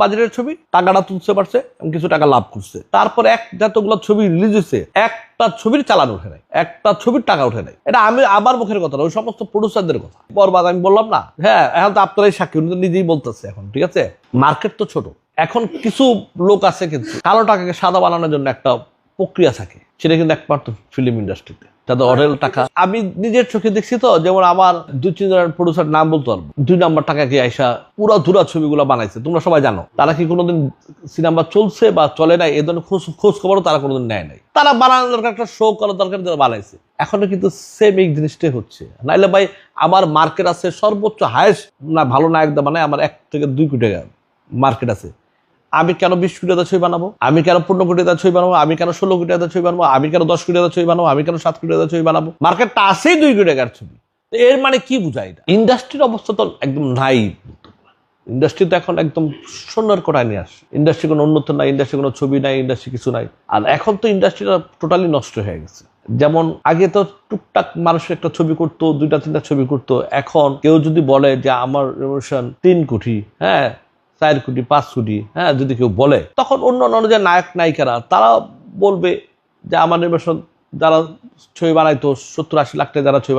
বাজেটের ছবি, টাকাটা তুলতে পারছে এবং কিছু টাকা লাভ করছে। তারপর এক যতগুলো ছবি রিলিজ হয়েছে, একটা ছবির চালান একটা ছবির টাকা উঠে নাই। এটা আমি আমার মুখের কথা না, ওই সমস্ত প্রডিউসারদের কথা। বরবাদ আমি বললাম না। হ্যাঁ এখন তো আপনারাই সাক্ষী, উনি তো নিজেই বলতেছে এখন, ঠিক আছে? মার্কেট তো ছোট। এখন কিছু লোক আছে কিন্তু, কালো টাকাকে সাদা বানানোর জন্য একটা প্রক্রিয়া থাকে। সেটা কিন্তু একমাত্র ফিল্ম ইন্ডাস্ট্রিতে তাদের অরেল টাকা আমি নিজের চোখে দেখছি তো যেমন আমার দুই তিনজন প্রডিউসার নাম বলতে পারব। দুই নাম্বার টাকাকে আইসা পুরো ধুরা ছবিগুলো বানাইছে তোমরা সবাই জানো। তারা কি কোনোদিন সিনেমা চলছে বা চলে নাই এ ধরনের খোঁজ খোঁজ খবরও তারা কোনোদিন নেয় নাই। তারা বানানোর দরকার একটা শো করার দরকার তারা বানাইছে। এখনও কিন্তু সেম এই জিনিসটাই হচ্ছে। নাইলে ভাই আমার মার্কেট আছে সর্বোচ্চ হায়েস্ট না ভালো নায়ক দা মানে আমার এক থেকে দুই কোটি টাকা মার্কেট আছে। আমি কেন বিশ কোটি টাকা ছবি বানাবো? আমি কেন পনেরো কোটি টাকা ছবি বানাবো? আমি কেন ষোলো কোটি টাকা ছবি বানাবো? আমি কেন দশ কোটি টাকা ছবি বানাবো? আমি কেন সাত কোটি টাকা ছবি বানাবো? মার্কেটটা আছেই দুই কোটি টাকার ছবি। এর মানে কি বুঝায় এটা? ইন্ডাস্ট্রির অবস্থা তো একদম নাই ইন্ডাস্ট্রি তো এখন একদম সোনার কোটায় নিয়ে আসে। ইন্ডাস্ট্রি কোনো উন্নত নাই, ইন্ডাস্ট্রি কোনো ছবি নাই, ইন্ডাস্ট্রি কিছু নাই। আর এখন তো ইন্ডাস্ট্রিটা টোটালি নষ্ট হয়ে গেছে। যেমন আগে তো টুকটাক মানুষ একটা ছবি করতো, দুইটা, তিনটা ছবি করতো। এখন কেউ যদি বলে যে আমার রেভলিউশন তিন কোটি হ্যাঁ চার কোটি, পাঁচ কোটি হ্যাঁ যদি কেউ বলে, তখন অন্য অন্য যে নায়ক, নায়িকারা, তারা বলবে যে, আমার নির্বাচন যারা ছবি বানাইতো, সত্তর আশি লাখ টাকা যারা ছবি